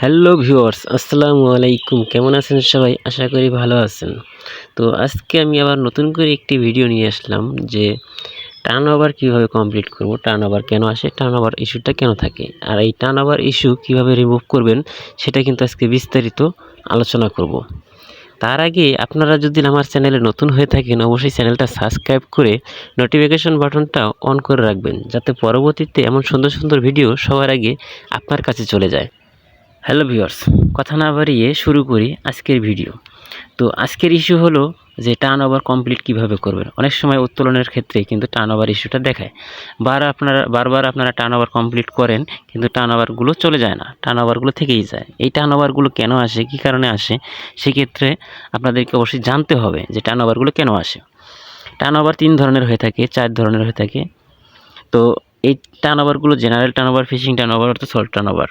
Hello viewers, আসসালামু আলাইকুম। কেমন আছেন সবাই? আশা করি ভালো আছেন। তো আজকে আমি আবার নতুন করে একটি ভিডিও নিয়ে আসলাম যে টার্ন ওভার কীভাবে কমপ্লিট করব টার্ন ওভার কেন আসে টার্ন ওভার ইস্যুটা কেন থাকে, আর এই টার্ন ওভার ইস্যু কীভাবে রিমুভ করবেন সেটা কিন্তু আজকে বিস্তারিত আলোচনা করব। তার আগে আপনারা যদি আমার চ্যানেলে নতুন হয়ে থাকেন, অবশ্যই চ্যানেলটা সাবস্ক্রাইব করে নোটিফিকেশন বাটনটা অন করে রাখবেন, যাতে পরবর্তীতে এমন সুন্দর সুন্দর ভিডিও সবার আগে আপনার কাছে চলে যায়। হ্যালো ভিউয়ার্স, কথা না বাড়িয়ে শুরু করি আজকের ভিডিও। তো আজকের ইস্যু হলো যে টার্ন ওভার কমপ্লিট কীভাবে করবেন? অনেক সময় উত্তোলনের ক্ষেত্রে কিন্তু টার্ন ওভার ইস্যুটা দেখায়। বার আপনারা, বারবার আপনারা টার্ন ওভার কমপ্লিট করেন, কিন্তু টার্ন ওভারগুলো চলে যায় না টার্ন ওভারগুলো থেকেই যায়। এই টার্ন ওভারগুলো কেন আসে, কী কারণে আসে, সেক্ষেত্রে আপনাদেরকে অবশ্যই জানতে হবে যে টার্ন ওভারগুলো কেন আসে। টার্ন ওভার তিন ধরনের হয়ে থাকে, চার ধরনের হয়ে থাকে। তো এই turn ওভারগুলো general turn over fishing turn over অর্থাৎ সল্ট টার্ন ওভার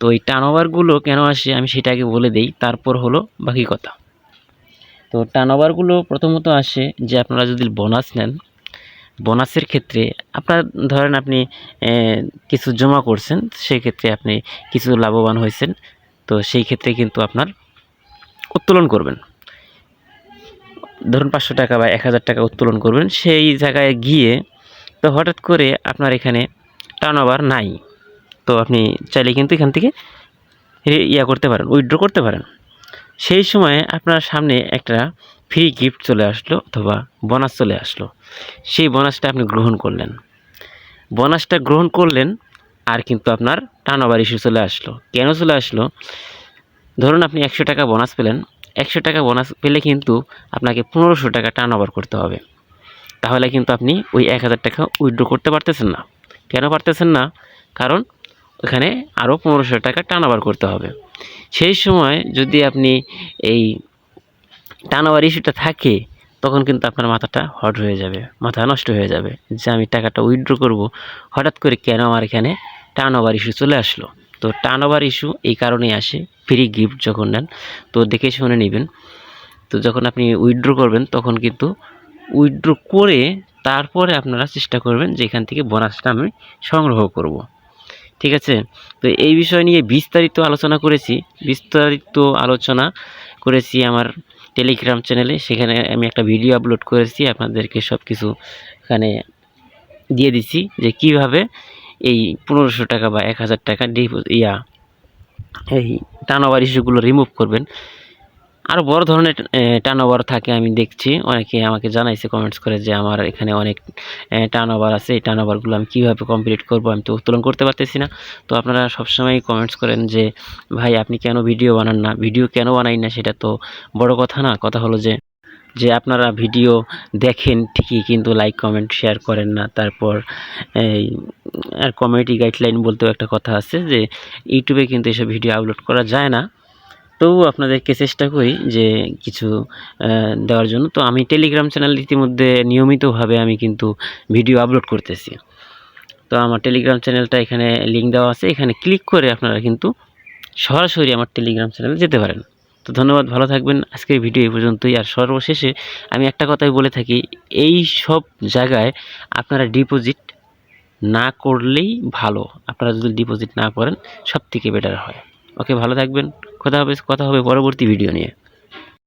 তো এই টার্নওভারগুলো কেন আসে আমি সেটা আগে বলে দেই, তারপর হলো বাকি কথা। তো টার্নওভারগুলো প্রথমত আসে যে আপনারা যদি বোনাস নেন বোনাসের ক্ষেত্রে আপনার ধরেন আপনি কিছু জমা করছেন, সেক্ষেত্রে আপনি কিছু লাভবান হয়েছেন, তো সেই ক্ষেত্রে কিন্তু আপনার উত্তোলন করবেন। ধরুন পাঁচশো টাকা বা এক হাজার টাকা উত্তোলন করবেন, সেই জায়গায় গিয়ে তো হঠাৎ করে আপনার এখানে টার্নওভার নাই। তো আপনি চাইলে কিন্তু এখান থেকে ইয়া করতে পারেন উইথড্র করতে পারেন। সেই সময় আপনার সামনে একটা ফ্রি গিফট চলে আসলো অথবা বোনাস চলে আসলো। সেই বোনাসটা আপনি গ্রহণ করলেন। বোনাসটা গ্রহণ করলেন, আর কিন্তু আপনার টার্ন ওভার ইস্যু চলে আসলো। কেন চলে আসলো? ধরুন আপনি একশো টাকা বোনাস পেলেন। একশো টাকা বোনাস পেলে কিন্তু আপনাকে পনেরোশো টাকা টার্ন ওভার করতে হবে। তাহলে কিন্তু আপনি ওই এক হাজার টাকা উইথড্র করতে পারতেছেন না। কেন পারতেছেন না? কারণ ওখানে আরও পনেরোশো টাকা টার্নওভার করতে হবে। সেই সময় যদি আপনি এই টার্নওভার ইস্যুটা থাকে, তখন কিন্তু আপনার মাথাটা হট হয়ে যাবে, মাথা নষ্ট হয়ে যাবে। যে আমি টাকাটা উইথড্র করব, হঠাৎ করে কেন আমার এখানে টার্নওভার ইস্যু চলে আসলো? তো টার্নওভার ইস্যু এই কারণেই আসে ফ্রি গিফট যখন নেন, তো দেখে শুনে নেবেন। তো যখন আপনি উইথড্র করবেন, তখন কিন্তু উইথড্র করে তারপরে আপনারা চেষ্টা করবেন যে এখান থেকে বোনাসটা আমি সংগ্রহ করব। ঠিক আছে? তো এই বিষয় নিয়ে বিস্তারিত আলোচনা করেছি, বিস্তারিত আলোচনা করেছি আমার টেলিগ্রাম চ্যানেলে সেখানে আমি একটা ভিডিও আপলোড করেছি, আপনাদেরকে সব কিছু এখানে দিয়ে দিছি যে কীভাবে এই পনেরোশো টাকা বা এক হাজার টাকা ডিপো ইয়া, এই টানাবার ইস্যুগুলো রিমুভ করবেন। আরও বড় ধরনের টার্ন ওভার থাকে আমি দেখছি। অনেকে আমাকে জানাইছে কমেন্টস করে যে আমার এখানে অনেক টার্ন ওভার আছে। এই টার্ন ওভারগুলো আমি কীভাবে কমপ্লিট করব আমি তো উত্তোলন করতে পারতেছি না। তো আপনারা সবসময় কমেন্টস করেন যে, ভাই, আপনি কেন ভিডিও বানান না? ভিডিও কেন বানাই না? সেটা তো বড় কথা না। কথা হলো যে যে আপনারা ভিডিও দেখেন ঠিকই, কিন্তু লাইক কমেন্ট শেয়ার করেন না। তারপর, এই, আর কমিউনিটি গাইডলাইন বলতেও একটা কথা আছে যে ইউটিউবে কিন্তু এসব ভিডিও আপলোড করা যায় না। তবুও আপনাদেরকে চেষ্টা করি যে কিছু দেওয়ার জন্য। তো আমি টেলিগ্রাম চ্যানেল ইতিমধ্যে নিয়মিতভাবে আমি কিন্তু ভিডিও আপলোড করতেছি। তো আমার টেলিগ্রাম চ্যানেলটা এখানে লিঙ্ক দেওয়া আছে। এখানে ক্লিক করে আপনারা কিন্তু সরাসরি আমার টেলিগ্রাম চ্যানেলে যেতে পারেন। তো ধন্যবাদ, ভালো থাকবেন। আজকের ভিডিও এই পর্যন্তই। আর সর্বশেষে আমি একটা কথাই বলে থাকি, এই সব জায়গায় আপনারা ডিপোজিট না করলেই ভালো। আপনারা যদি ডিপোজিট না করেন সব থেকে বেটার হয়। ওকে ভালো থাকবেন। কথা হবে কথা হবে পরবর্তী ভিডিও নিয়ে।